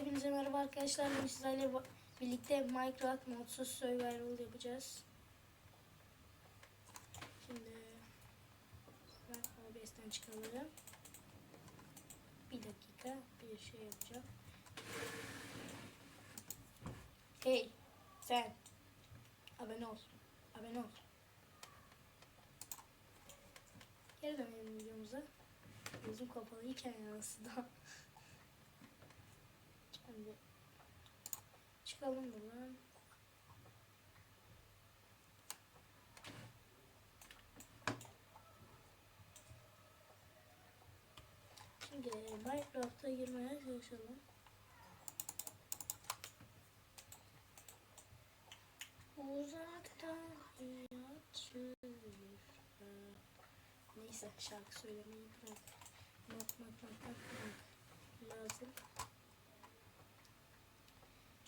Hepinize merhaba arkadaşlar. Bugün sizlerle birlikte Minecraft modsuz survival yapacağız. Şimdi ben OBS'ten çıkalım. Bir dakika bir şey yapacağım. Hey sen abone ol. Abone ol. Geri dönelim videomuza. Gözüm kapalıyken aslında. Şimdi çıkalım buradan. Şimdi Minecraft'a girmeye çalışalım. Uzaktan yatıyor. Neyse şarkı söylemeyi bırak. Bak bak bak bak bak. Lazım.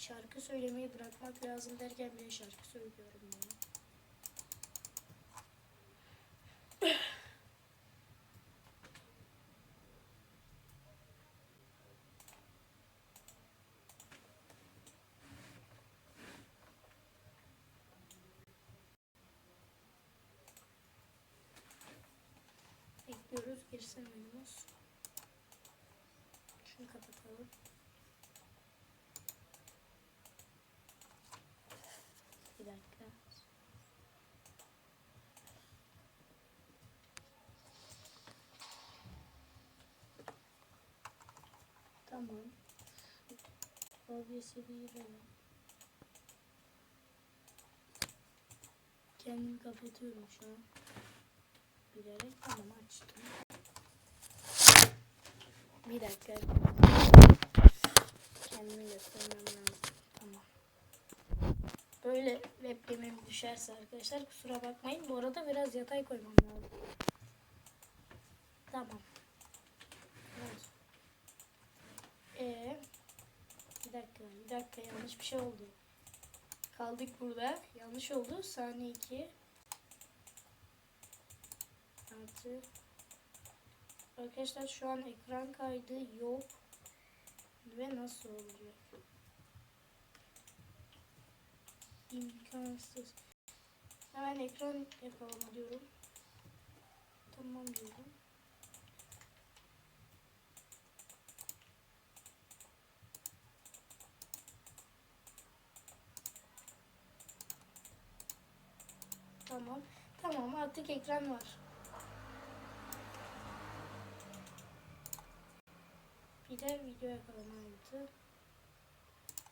Şarkı söylemeyi bırakmak lazım derken bile şarkı söylüyorum ya. Bekliyoruz girsin oyunumuz. Şunu kapatalım. Bir dakika. Tamam. OBS'i bir girelim. Kendimi kapatıyorum şu an. Bilerek tamam açtım. Bir dakika. Kendimi göstermem lazım. Tamam. Böyle webcam'im düşerse arkadaşlar kusura bakmayın. Bu arada biraz yatay koymam lazım. Tamam. Evet. Ee, dakika, bir dakika yanlış bir şey oldu. Kaldık burada. Yanlış oldu. Saniye 2. Artı. Arkadaşlar şu an ekran kaydı yok. Ve nasıl olacak? imkansız. Hemen ekran yapalım diyorum. Tamam diyorum. Tamam. Tamam artık ekran var. Bir de video yakalama aygıtı.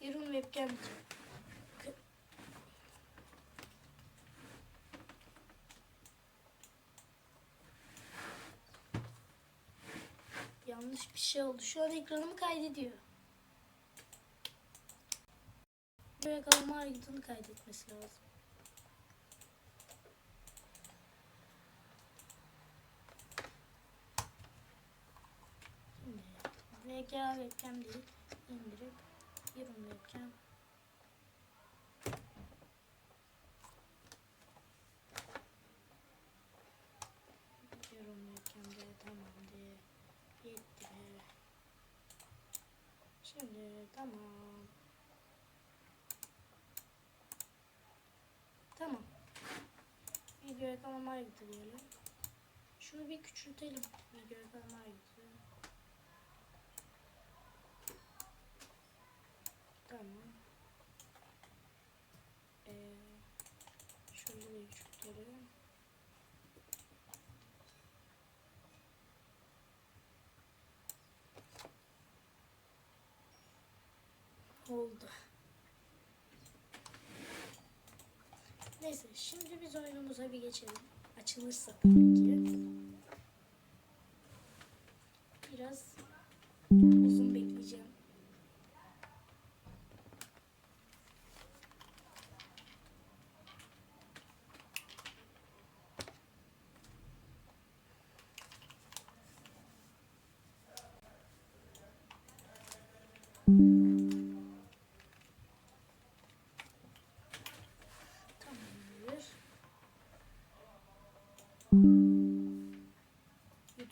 Ürün webcam diyeceğim. Yanlış bir şey oldu. Şu an ekranımı kaydediyor. Video yakalama aygıtını kaydetmesi lazım. Şimdi VGA webcam değil. indirip yorum webcam yorum webcam'de tamam diye yetti. Şimdi tamam. Tamam. Video yakalama gitti diyelim. Şunu bir küçültelim. Video yakalama gitti. Tamam. Ee, şöyle de küçültelim. Oldu. Neyse şimdi biz oyunumuza bir geçelim. Açılırsa tabii ki. Biraz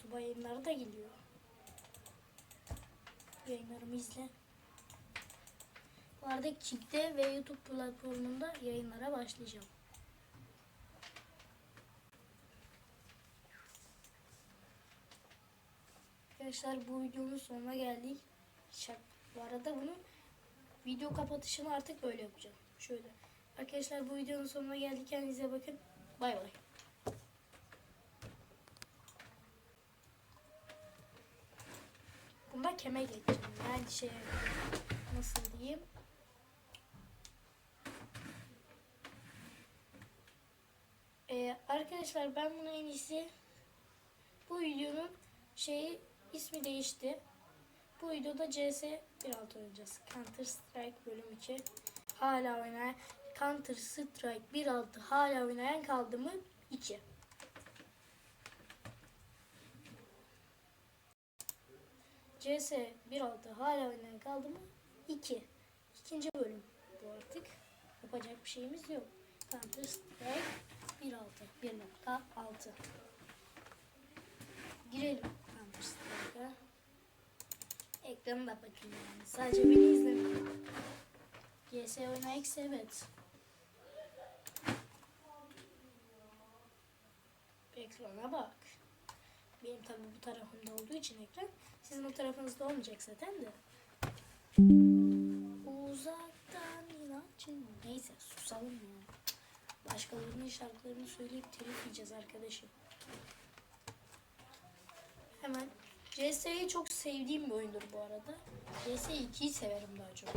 YouTube'a yayınları da geliyor. Yayınlarımı izle. Artık Kick'te ve YouTube platformunda yayınlara başlayacağım. Arkadaşlar bu videonun sonuna geldik. Şak. Bu arada bunu video kapatışını artık böyle yapacağım. Şöyle. Arkadaşlar bu videonun sonuna geldik. Kendinize bakın. Bay bay. Keme geçeceğim. Yani şey nasıl diyeyim? Ee, arkadaşlar ben bunu en iyisi bu videonun şeyi ismi değişti. Bu videoda CS 1.6 oynayacağız. Counter Strike bölüm 2. Hala oynayan Counter Strike 1.6 hala oynayan kaldı mı? 2. CS 1.6 hala oynayan kaldı mı? 2. İkinci bölüm bu artık. Yapacak bir şeyimiz yok. Counter Strike 1.6 1.6 Girelim Counter Strike'a. Ekranı da bakın yani. Sadece beni izlemeyin. CS oynayak evet. Ekrana bak. Benim tabi bu tarafımda olduğu için ekran. Sizin o tarafınızda olmayacak zaten de. Uzaktan inancın. Neyse susalım ya. Başkalarının şarkılarını söyleyip telif yiyeceğiz arkadaşım. Hemen CS'yi çok sevdiğim bir oyundur bu arada. CS 2'yi severim daha çok.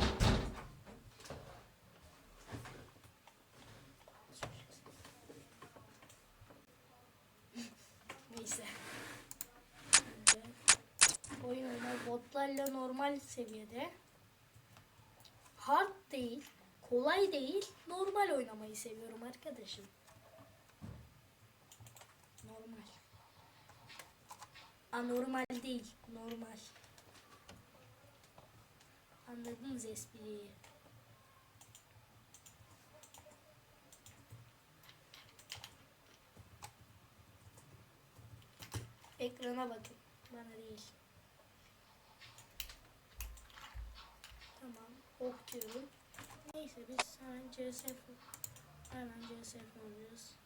Oynar botlarla normal seviyede. Hard değil, kolay değil, normal oynamayı seviyorum arkadaşım. Normal. Anormal değil, normal. Anladınız espriyi. Ekrana bakın, bana değil. Tamam, ok diyorum. Neyse biz hemen CS hemen CS alacağız.